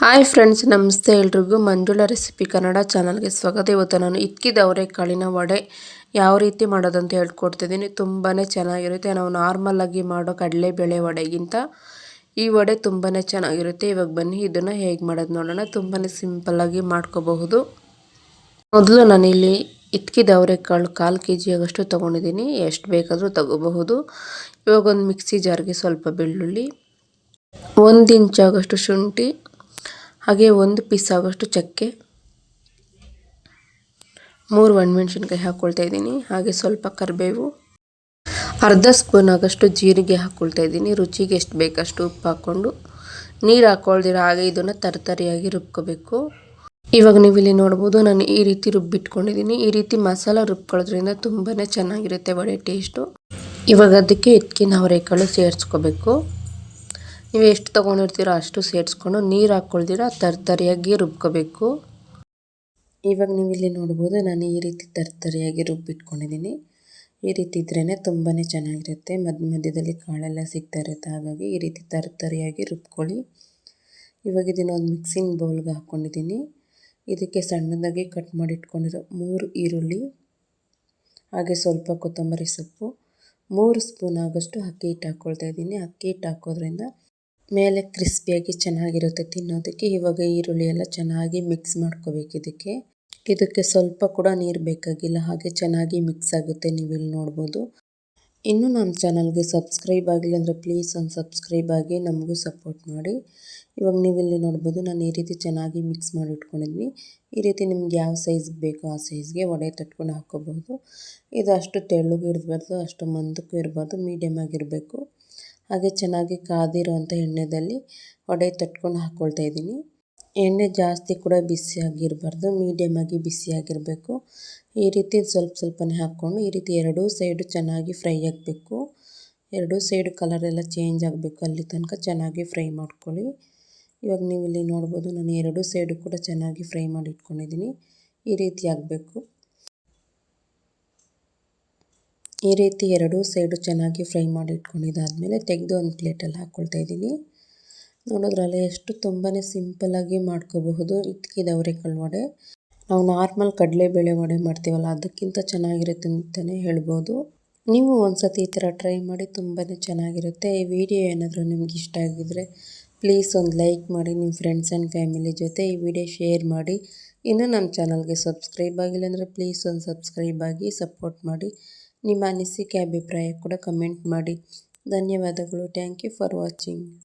Hi friends, ನಮಸ್ತೆ. ಎಲ್ರಿಗೂ ಮಂಜುಳ recipe Kannada ಚಾನಲ್ಗೆ ಸ್ವಾಗತ. ಇವತ್ತು ನಾನು ಇಕ್ಕಿದ ಅವರೆಕಾಳಿನ ವಡೆ ಯಾವ ರೀತಿ ಮಾಡೋದಂತ ಹೇಳ್ಕೊಡ್ತಿದ್ದೀನಿ. ತುಂಬಾ ಚೆನ್ನಾಗಿರುತ್ತೆ. ನಾವು ನಾರ್ಮಲಾಗಿ ಮಾಡೋ ಕಡಲೆಬೇಳೆ ವಡೆಗಿಂತ ಈ ವಡೆ ತುಂಬಾ ಚೆನ್ನಾಗಿರುತ್ತೆ. ಇವಾಗ ಬನ್ನಿ, ಇದನ್ನು ಹೇಗೆ ಮಾಡೋದು ನೋಡೋಣ. ತುಂಬಾ ಸಿಂಪಲ್ಲಾಗಿ ಮಾಡ್ಕೋಬಹುದು. ಮೊದಲು ನಾನಿಲ್ಲಿ ಇಟ್ಕಿದ ಅವರೆಕಾಳು ಕಾಲು ಕೆ ಆಗಷ್ಟು ತೊಗೊಂಡಿದ್ದೀನಿ. ಎಷ್ಟು ಬೇಕಾದರೂ ತಗೋಬಹುದು. ಇವಾಗ ಒಂದು ಮಿಕ್ಸಿ ಜಾರ್ಗೆ ಸ್ವಲ್ಪ ಬೆಳ್ಳುಳ್ಳಿ, ಒಂದು ಇಂಚಾಗಷ್ಟು ಶುಂಠಿ ಹಾಗೆ ಒಂದು ಪೀಸ್ ಆಗೋಷ್ಟು ಚಕ್ಕೆ. ಮೂರು ಒಣಮೆಣಸಿನ್ಕಾಯಿ ಹಾಕ್ಕೊಳ್ತಾ ಇದ್ದೀನಿ. ಹಾಗೆ ಸ್ವಲ್ಪ ಕರಿಬೇವು. ಅರ್ಧ ಸ್ಪೂನ್ ಆಗೋಷ್ಟು ಜೀರಿಗೆ ಹಾಕ್ಕೊಳ್ತಾ ಇದ್ದೀನಿ. ರುಚಿಗೆ ಎಷ್ಟು ಬೇಕಷ್ಟು ಉಪ್ಪು ಹಾಕ್ಕೊಂಡು. ನೀರು ಹಾಕ್ಕೊಳ್ದಿರೋ ಹಾಗೆ ಇದನ್ನು ತರತರಿಯಾಗಿ ರುಬ್ಕೋಬೇಕು. ಇವಾಗ ನೀವು ಇಲ್ಲಿ ನೋಡ್ಬೋದು ನಾನು ಈ ರೀತಿ ರುಬ್ಬಿಟ್ಕೊಂಡಿದ್ದೀನಿ. ಈ ರೀತಿ ಮಸಾಲ ರುಬ್ಕೊಳ್ಳೋದ್ರಿಂದ ತುಂಬಾ ಚೆನ್ನಾಗಿರುತ್ತೆ, ಒಳ್ಳೆ ಟೇಸ್ಟು ಇವಾಗ ಅದಕ್ಕೆ ಎತ್ಕಿನ ಅವರೆಕಾಳು ಸೇರಿಸ್ಕೋಬೇಕು. ನೀವು ಎಷ್ಟು ತೊಗೊಂಡಿರ್ತೀರೋ ಅಷ್ಟು ಸೇರಿಸ್ಕೊಂಡು ನೀರು ಹಾಕ್ಕೊಳ್ದಿರ ತರ್ತರಿಯಾಗಿ ರುಬ್ಕೋಬೇಕು. ಇವಾಗ ನೀವು ಇಲ್ಲಿ ನೋಡ್ಬೋದು ನಾನು ಈ ರೀತಿ ತರ್ತರಿಯಾಗಿ ರುಬ್ಬಿಟ್ಕೊಂಡಿದ್ದೀನಿ ಈ ರೀತಿ ಇದ್ರೇ ತುಂಬಾ ಚೆನ್ನಾಗಿರುತ್ತೆ. ಮಧ್ಯ ಮಧ್ಯದಲ್ಲಿ ಕಾಳೆಲ್ಲ ಸಿಗ್ತಾ ಇರುತ್ತೆ. ಹಾಗಾಗಿ ಈ ರೀತಿ ತರ್ತರಿಯಾಗಿ ರುಬ್ಕೊಳ್ಳಿ. ಇವಾಗ ಇದನ್ನು ಒಂದು ಮಿಕ್ಸಿಂಗ್ ಬೌಲ್ಗೆ ಹಾಕ್ಕೊಂಡಿದ್ದೀನಿ ಇದಕ್ಕೆ ಸಣ್ಣದಾಗಿ ಕಟ್ ಮಾಡಿ ಇಟ್ಕೊಂಡಿರೋ ಮೂರು ಈರುಳ್ಳಿ, ಹಾಗೆ ಸ್ವಲ್ಪ ಕೊತ್ತಂಬರಿ ಸೊಪ್ಪು, ಮೂರು ಸ್ಪೂನ್ ಆಗೋಷ್ಟು ಅಕ್ಕಿ ಹಿಟ್ಟು ಹಾಕ್ಕೊಳ್ತಾ ಇದ್ದೀನಿ ಅಕ್ಕಿ ಹಿಟ್ಟು ಹಾಕೋದ್ರಿಂದ ಮೇಲೆ ಕ್ರಿಸ್ಪಿಯಾಗಿ ಚೆನ್ನಾಗಿರುತ್ತೆ ತಿನ್ನೋದಕ್ಕೆ. ಇವಾಗ ಈರುಳ್ಳಿ ಎಲ್ಲ ಚೆನ್ನಾಗಿ ಮಿಕ್ಸ್ ಮಾಡ್ಕೋಬೇಕು ಇದಕ್ಕೆ. ಇದಕ್ಕೆ ಸ್ವಲ್ಪ ಕೂಡ ನೀರು ಬೇಕಾಗಿಲ್ಲ, ಹಾಗೆ ಚೆನ್ನಾಗಿ ಮಿಕ್ಸ್ ಆಗುತ್ತೆ ನೀವು ಇಲ್ಲಿ ನೋಡ್ಬೋದು. ಇನ್ನೂ ನಮ್ಮ ಚಾನಲ್ಗೆ ಸಬ್ಸ್ಕ್ರೈಬ್ ಆಗಿಲ್ಲ ಅಂದರೆ ಪ್ಲೀಸ್ ಒಂದು ಸಬ್ಸ್ಕ್ರೈಬ್ ಆಗಿ ನಮಗೂ ಸಪೋರ್ಟ್ ಮಾಡಿ. ಇವಾಗ ನೀವು ಇಲ್ಲಿ ನೋಡ್ಬೋದು ನಾನು ಈ ರೀತಿ ಚೆನ್ನಾಗಿ ಮಿಕ್ಸ್ ಮಾಡಿ ಇಟ್ಕೊಂಡಿದ್ವಿ ಈ ರೀತಿ ನಿಮ್ಗೆ ಯಾವ ಸೈಜ್ಗೆ ಬೇಕೋ ಆ ಸೈಜ್ಗೆ ವಡೆ ತಟ್ಕೊಂಡು ಹಾಕೋಬಹುದು ಇದು ಅಷ್ಟು ತೆಳ್ಳಗೂ ಇರಬಾರ್ದು, ಅಷ್ಟು ಮಂದಕ್ಕೂ ಇರಬಾರ್ದು ಮೀಡಿಯಮ್ ಆಗಿರಬೇಕು. ಹಾಗೆ ಚೆನ್ನಾಗಿ ಕಾದಿರೋವಂಥ ಎಣ್ಣೆದಲ್ಲಿ ವಡೆ ತಟ್ಕೊಂಡು ಹಾಕ್ಕೊಳ್ತಾ ಇದ್ದೀನಿ. ಎಣ್ಣೆ ಜಾಸ್ತಿ ಕೂಡ ಬಿಸಿಯಾಗಿರಬಾರ್ದು ಮೀಡಿಯಮಾಗಿ ಬಿಸಿಯಾಗಿರಬೇಕು ಈ ರೀತಿ ಸ್ವಲ್ಪ ಸ್ವಲ್ಪನೇ ಹಾಕ್ಕೊಂಡು, ಈ ರೀತಿ ಎರಡೂ ಸೈಡು ಚೆನ್ನಾಗಿ ಫ್ರೈ ಆಗಬೇಕು. ಎರಡೂ ಸೈಡು ಕಲರ್ ಎಲ್ಲ ಚೇಂಜ್ ಆಗಬೇಕು, ಅಲ್ಲಿ ತನಕ ಚೆನ್ನಾಗಿ ಫ್ರೈ ಮಾಡ್ಕೊಳ್ಳಿ. ಇವಾಗ ನೀವು ಇಲ್ಲಿ ನೋಡ್ಬೋದು, ನಾನು ಎರಡೂ ಸೈಡು ಕೂಡ ಚೆನ್ನಾಗಿ ಫ್ರೈ ಮಾಡಿ ಇಟ್ಕೊಂಡಿದ್ದೀನಿ. ಈ ರೀತಿ ಆಗಬೇಕು. ಈ ರೀತಿ ಎರಡೂ ಸೈಡು ಚೆನ್ನಾಗಿ ಫ್ರೈ ಮಾಡಿ ಇಟ್ಕೊಂಡಿದ್ದಾದಮೇಲೆ ತೆಗೆದು ಒಂದು ಪ್ಲೇಟಲ್ಲಿ ಹಾಕ್ಕೊಳ್ತಾ ಇದ್ದೀನಿ. ನೋಡೋದ್ರಲ್ಲ ಎಷ್ಟು ತುಂಬಾ ಸಿಂಪಲ್ಲಾಗಿ ಮಾಡ್ಕೋಬಹುದು. ಇಟ್ಕಿದ ಅವರೆಕಾಳು ವಡೆ. ನಾವು ನಾರ್ಮಲ್ ಕಡಲೆಬೇಳೆ ವಡೆ ಮಾಡ್ತೀವಲ್ಲ, ಅದಕ್ಕಿಂತ ಚೆನ್ನಾಗಿರುತ್ತೆ ಅಂತಲೇ ಹೇಳ್ಬೋದು. ನೀವು ಒಂದು ಸತಿ ಈ ಥರ ಟ್ರೈ ಮಾಡಿ ತುಂಬಾ ಚೆನ್ನಾಗಿರುತ್ತೆ. ಈ ವಿಡಿಯೋ ಏನಾದರೂ ನಿಮ್ಗೆ ಇಷ್ಟ ಆಗಿದ್ರೆ ಪ್ಲೀಸ್ ಒಂದು ಲೈಕ್ ಮಾಡಿ, ನಿಮ್ಮ ಫ್ರೆಂಡ್ಸ್ ಆ್ಯಂಡ್ ಫ್ಯಾಮಿಲಿ ಜೊತೆ ಈ ವಿಡಿಯೋ ಶೇರ್ ಮಾಡಿ. ಇನ್ನೂ ನಮ್ಮ ಚಾನಲ್ಗೆ ಸಬ್ಸ್ಕ್ರೈಬ್ ಆಗಿಲ್ಲ ಅಂದರೆ ಪ್ಲೀಸ್ ಒಂದು ಸಬ್ಸ್ಕ್ರೈಬ್ ಆಗಿ ಸಪೋರ್ಟ್ ಮಾಡಿ. ನಿಮ್ಮ ಅನಿಸಿಕೆ ಅಭಿಪ್ರಾಯ ಕೂಡ ಕಮೆಂಟ್ ಮಾಡಿ. ಧನ್ಯವಾದಗಳು. Thank you for watching